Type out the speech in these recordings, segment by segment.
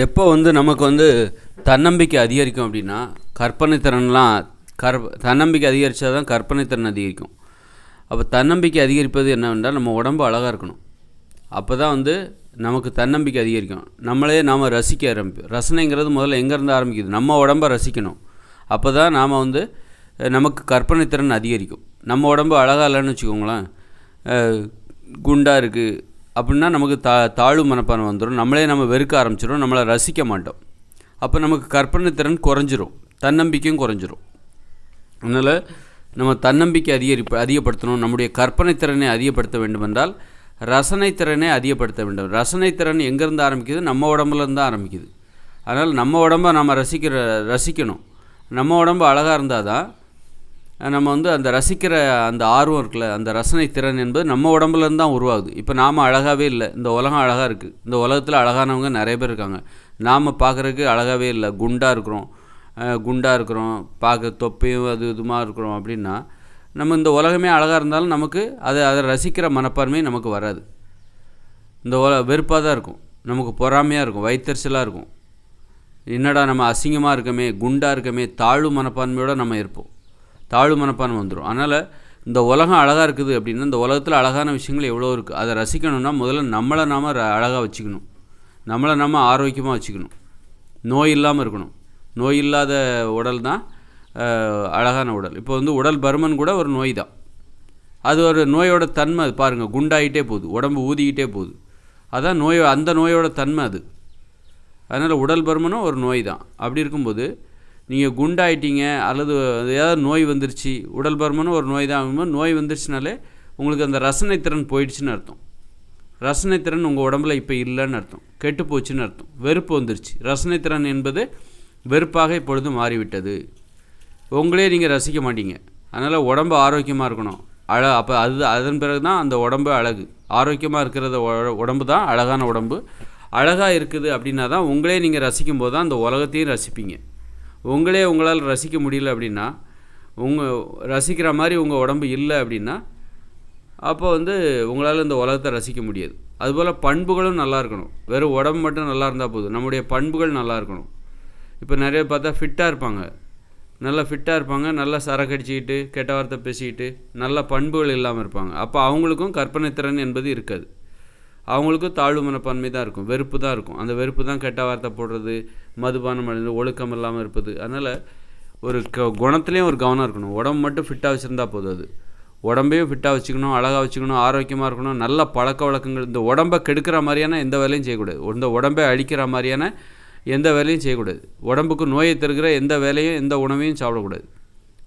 எப்போ வந்து நமக்கு வந்து தன்னம்பிக்கை அதிகரிக்கும் அப்படின்னா கற்பனை திறன்லாம் கற் தன்னம்பிக்கை அதிகரித்தா தான் கற்பனை திறன் அதிகரிக்கும். அப்போ தன்னம்பிக்கை அதிகரிப்பது என்னவென்றால் நம்ம உடம்பு அழகாக இருக்கணும். அப்போ தான் வந்து நமக்கு தன்னம்பிக்கை அதிகரிக்கும். நம்மளே நாம் ரசிக்க ஆரம்பிப்போம். ரசனைங்கிறது முதல்ல எங்கேருந்து ஆரம்பிக்குது? நம்ம உடம்பை ரசிக்கணும். அப்போ தான் நாம் வந்து நமக்கு கற்பனை திறன் அதிகரிக்கும். நம்ம உடம்பு அழகாக இல்லைன்னு வச்சுக்கோங்களேன். குண்டாக இருக்குது அப்படின்னா நமக்கு தா தாழ்வு மனப்பான்மை வந்துடும் நம்மளே நம்ம வெறுக்க ஆரம்பிச்சிடும் நம்மளை ரசிக்க மாட்டோம். அப்போ நமக்கு கற்பனை திறன் குறைஞ்சிரும். தன்னம்பிக்கையும் குறைஞ்சிரும். அதனால் நம்ம தன்னம்பிக்கை அதிகரிப்பு அதிகப்படுத்தணும். நம்முடைய கற்பனை திறனை அதிகப்படுத்த வேண்டுமென்றால் ரசனை திறனை அதிகப்படுத்த வேண்டும். ரசனை திறன் எங்கேருந்து ஆரம்பிக்குது? நம்ம உடம்புலேருந்து தான் ஆரம்பிக்குது. அதனால் நம்ம உடம்பை நம்ம ரசிக்கிற ரசிக்கணும். நம்ம உடம்பு அழகாக இருந்தால் தான் நம்ம வந்து அந்த ரசிக்கிற அந்த ஆர்வம் இருக்குல்ல அந்த ரசனை திறன் என்பது நம்ம உடம்புலேருந்து தான் உருவாகுது. இப்போ நாம் அழகாகவே இல்லை இந்த உலகம் அழகாக இருக்குது இந்த உலகத்தில் அழகானவங்க நிறைய பேர் இருக்காங்க. நாம் பார்க்குறதுக்கு அழகாகவே இல்லை குண்டாக இருக்கிறோம். குண்டாக இருக்கிறோம் பார்க்க தொப்பையும் அது இதுமா இருக்கிறோம் அப்படின்னா நம்ம இந்த உலகமே அழகாக இருந்தாலும் நமக்கு அதை அதை ரசிக்கிற மனப்பான்மை நமக்கு வராது. இந்த உல வெறுப்பாக தான் இருக்கும். நமக்கு பொறாமையாக இருக்கும் வயிற்றுச்சலாக இருக்கும். என்னடா நம்ம அசிங்கமாக இருக்கமே குண்டாக இருக்கமே தாழ்வு மனப்பான்மையோடு நம்ம இருப்போம். தாழ்வு மனப்பான்மை வந்துடும் அதனால் இந்த உலகம் அழகாக இருக்குது அப்படின்னா இந்த உலகத்தில் அழகான விஷயங்கள் எவ்வளோ இருக்குது அதை ரசிக்கணும்னா முதல்ல நம்மளை நாம் அழகாக வச்சுக்கணும். நம்மளை நம்ம ஆரோக்கியமாக வச்சுக்கணும். நோய் இல்லாமல் இருக்கணும். நோய் இல்லாத உடல் தான் அழகான உடல். இப்போ வந்து உடல் பருமன் கூட ஒரு நோய் தான். அது ஒரு நோயோட தன்மை அது. பாருங்கள் குண்டாகிட்டே போகுது. உடம்பு ஊதிக்கிட்டே போகுது. அதான் நோய் அந்த நோயோட தன்மை அது. அதனால் உடல் பருமனும் ஒரு நோய் தான். அப்படி இருக்கும்போது நீங்கள் குண்டாயிட்டீங்க அல்லது ஏதாவது நோய் வந்துருச்சு உடல் பருமனும் ஒரு நோய் தான் ஆகும்போது நோய் வந்துருச்சுனாலே உங்களுக்கு அந்த ரசனை திறன் போயிடுச்சுன்னு அர்த்தம். ரசனை திறன் உங்கள் உடம்புல இப்போ இல்லைன்னு அர்த்தம். கெட்டு போச்சுன்னு அர்த்தம். வெறுப்பு வந்துருச்சு. ரசனை திறன் என்பது வெறுப்பாக இப்பொழுது மாறிவிட்டது. உங்களே நீங்கள் ரசிக்க மாட்டீங்க. அதனால் உடம்பு ஆரோக்கியமாக இருக்கணும். அழ அப்போ அது அதன் பிறகு தான் அந்த உடம்பு அழகு. ஆரோக்கியமாக இருக்கிறத உடம்பு தான் அழகான உடம்பு. அழகாக இருக்குது அப்படின்னா தான் உங்களே நீங்கள் ரசிக்கும் போது தான் அந்த உலகத்தையும் ரசிப்பீங்க. உங்களே உங்களால் ரசிக்க முடியல அப்படின்னா உங்கள் ரசிக்கிற மாதிரி உங்கள் உடம்பு இல்லை அப்படின்னா அப்போ வந்து உங்களால் இந்த உலகத்தை ரசிக்க முடியாது. அதுபோல் பண்புகளும் நல்லா இருக்கணும். வெறும் உடம்பு மட்டும் நல்லா இருந்தால் போதும். நம்முடைய பண்புகள் நல்லா இருக்கணும். இப்போ நிறைய பார்த்தா ஃபிட்டாக இருப்பாங்க. நல்லா ஃபிட்டாக இருப்பாங்க. நல்லா சரக்கடிச்சிக்கிட்டு கெட்ட வார்த்தை பேசிக்கிட்டு நல்ல பண்புகள் இல்லாமல் இருப்பாங்க. அப்போ அவங்களுக்கும் கற்பனை திறன் என்பது இருக்காது. அவங்களுக்கும் தாழ்வு மனப்பான்மை தான் இருக்கும். வெறுப்பு தான் இருக்கும். அந்த வெறுப்பு தான் கெட்ட வார்த்தை போடுறது மதுபானம் அடைந்து ஒழுக்கம் இல்லாமல் இருப்பது. அதனால் ஒரு க குணத்துலேயும் ஒரு கவனம் இருக்கணும். உடம்பு மட்டும் ஃபிட்டாக வச்சுருந்தா போதும் அது. உடம்பையும் ஃபிட்டாக வச்சுக்கணும் அழகாக வச்சுக்கணும் ஆரோக்கியமாக இருக்கணும் நல்ல பழக்க வழக்கங்கள். இந்த உடம்பை கெடுக்கிற மாதிரியான எந்த வேலையும் செய்யக்கூடாது. இந்த உடம்பை அழிக்கிற மாதிரியான எந்த வேலையும் செய்யக்கூடாது. உடம்புக்கு நோயை தருகிற எந்த வேலையும் எந்த உணவையும் சாப்பிடக்கூடாது.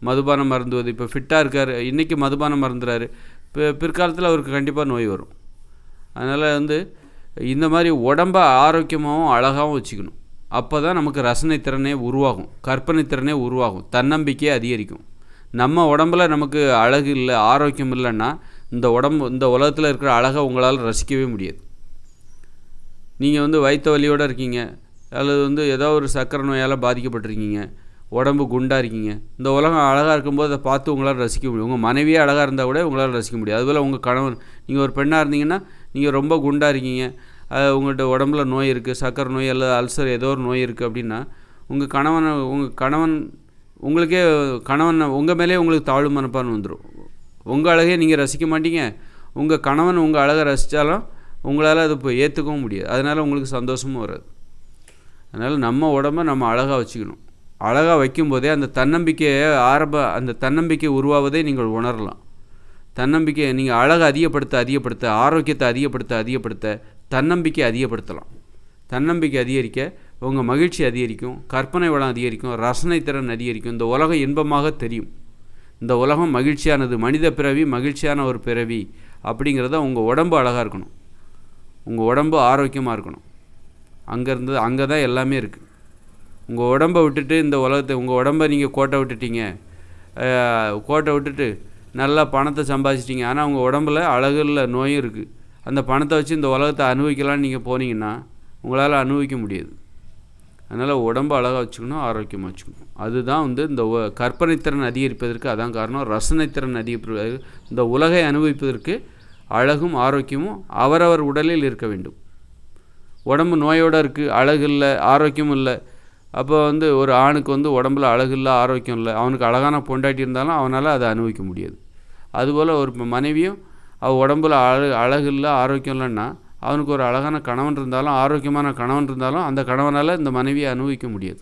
மதுபானம் மருந்துவது இப்போ ஃபிட்டாக இருக்கார் இன்றைக்கி மதுபானம் மருந்துறாரு இப்போ பிற்காலத்தில் அவருக்கு கண்டிப்பாக நோய் வரும். அதனால் வந்து இந்த மாதிரி உடம்பை ஆரோக்கியமாகவும் அழகாகவும் வச்சுக்கணும். அப்போ தான் நமக்கு ரசனை திறனே உருவாகும். கற்பனை திறனே உருவாகும். தன்னம்பிக்கையே அதிகரிக்கும். நம்ம உடம்புல நமக்கு அழகு இல்லை ஆரோக்கியம் இல்லைன்னா இந்த உடம்பு இந்த உலகத்தில் இருக்கிற அழகை உங்களால் ரசிக்கவே முடியாது. நீங்கள் வந்து வயிற்று வலியோடு இருக்கீங்க. அல்லது வந்து ஏதோ ஒரு சக்கரை நோயால் பாதிக்கப்பட்டிருக்கீங்க. உடம்பு குண்டாக இருக்கீங்க. இந்த உலகம் அழகாக இருக்கும்போது அதை பார்த்து உங்களால் ரசிக்க முடியும். உங்கள் மனைவியே அழகாக இருந்தால் கூட உங்களால் ரசிக்க முடியும் அதுபோல் உங்கள் கணவன் நீங்கள் ஒரு பெண்ணாக இருந்தீங்கன்னா நீங்கள் ரொம்ப குண்டாக இருக்கீங்க. அது உங்கள்கிட்ட உடம்புல நோய் இருக்குது சக்கரை நோய் அல்லது அல்சர் ஏதோ ஒரு நோய் இருக்குது அப்படின்னா உங்கள் கணவனை உங்கள் கணவன் உங்களுக்கே கணவன் உங்கள் மேலே உங்களுக்கு தாழ்வு மனப்பான் வந்துடும் உங்கள் அழகே நீங்கள் ரசிக்க மாட்டீங்க. உங்கள் கணவன் உங்கள் அழகை ரசித்தாலும் உங்களால் அது இப்போ ஏற்றுக்கவும் முடியாது. அதனால் உங்களுக்கு சந்தோஷமும் வராது. அதனால் நம்ம உடம்ப நம்ம அழகாக வச்சுக்கணும். அழகாக வைக்கும்போதே அந்த தன்னம்பிக்கையை ஆரம்ப அந்த தன்னம்பிக்கை உருவாவதை நீங்கள் உணரலாம். தன்னம்பிக்கை நீங்கள் அழகை அதிகப்படுத்த அதிகப்படுத்த ஆரோக்கியத்தை அதிகப்படுத்த அதிகப்படுத்த தன்னம்பிக்கை அதிகப்படுத்தலாம். தன்னம்பிக்கை அதிகரிக்க உங்கள் மகிழ்ச்சி அதிகரிக்கும் கற்பனை வளம் அதிகரிக்கும் ரசனை திறன் அதிகரிக்கும். இந்த உலகம் இன்பமாக தெரியும். இந்த உலகம் மகிழ்ச்சியானது மனித பிறவி மகிழ்ச்சியான ஒரு பிறவி அப்படிங்கிறத உங்கள் உடம்பு அழகாக இருக்கணும். உங்கள் உடம்பு ஆரோக்கியமாக இருக்கணும். அங்கேருந்து அங்கே தான் எல்லாமே இருக்குது உங்கள் உடம்பை விட்டுட்டு இந்த உலகத்தை உங்கள் உடம்பை நீங்கள் கோட்டை விட்டுட்டீங்க. கோட்டை விட்டுட்டு நல்லா பணத்தை சம்பாதிச்சிட்டிங்க. ஆனால் உங்கள் உடம்புல அழகு இல்லை நோயும் இருக்குது அந்த பணத்தை வச்சு இந்த உலகத்தை அனுபவிக்கலாம்னு நீங்கள் போனீங்கன்னா உங்களால் அனுபவிக்க முடியாது. அதனால் உடம்பு அழகாக வச்சுக்கணும் ஆரோக்கியமாக வச்சுக்கணும். அதுதான் வந்து இந்த கற்பனைத்திறன் அதிகரிப்பதற்கு அதான் காரணம். ரசனைத்திறன் அதிகரிப்பதற்கு இந்த உலகை அனுபவிப்பதற்கு அழகும் ஆரோக்கியமும் அவரவர் உடலில் இருக்க வேண்டும். உடம்பு நோயோடு இருக்குது அழகு இல்லை ஆரோக்கியம் இல்லை. அப்போ வந்து ஒரு ஆணுக்கு வந்து உடம்புல அழகு இல்லை ஆரோக்கியம் இல்லை. அவனுக்கு அழகான பொண்டாட்டி இருந்தாலும் அவனால் அதை அனுபவிக்க முடியாது. அதுபோல் ஒரு மனைவியும் அவள் உடம்புல அழகு அழகு இல்லை ஆரோக்கியம் இல்லைன்னா அவனுக்கு ஒரு அழகான கணவன் இருந்தாலும் ஆரோக்கியமான கணவன் இருந்தாலும் அந்த கணவனால் இந்த மனைவியை அனுபவிக்க முடியாது.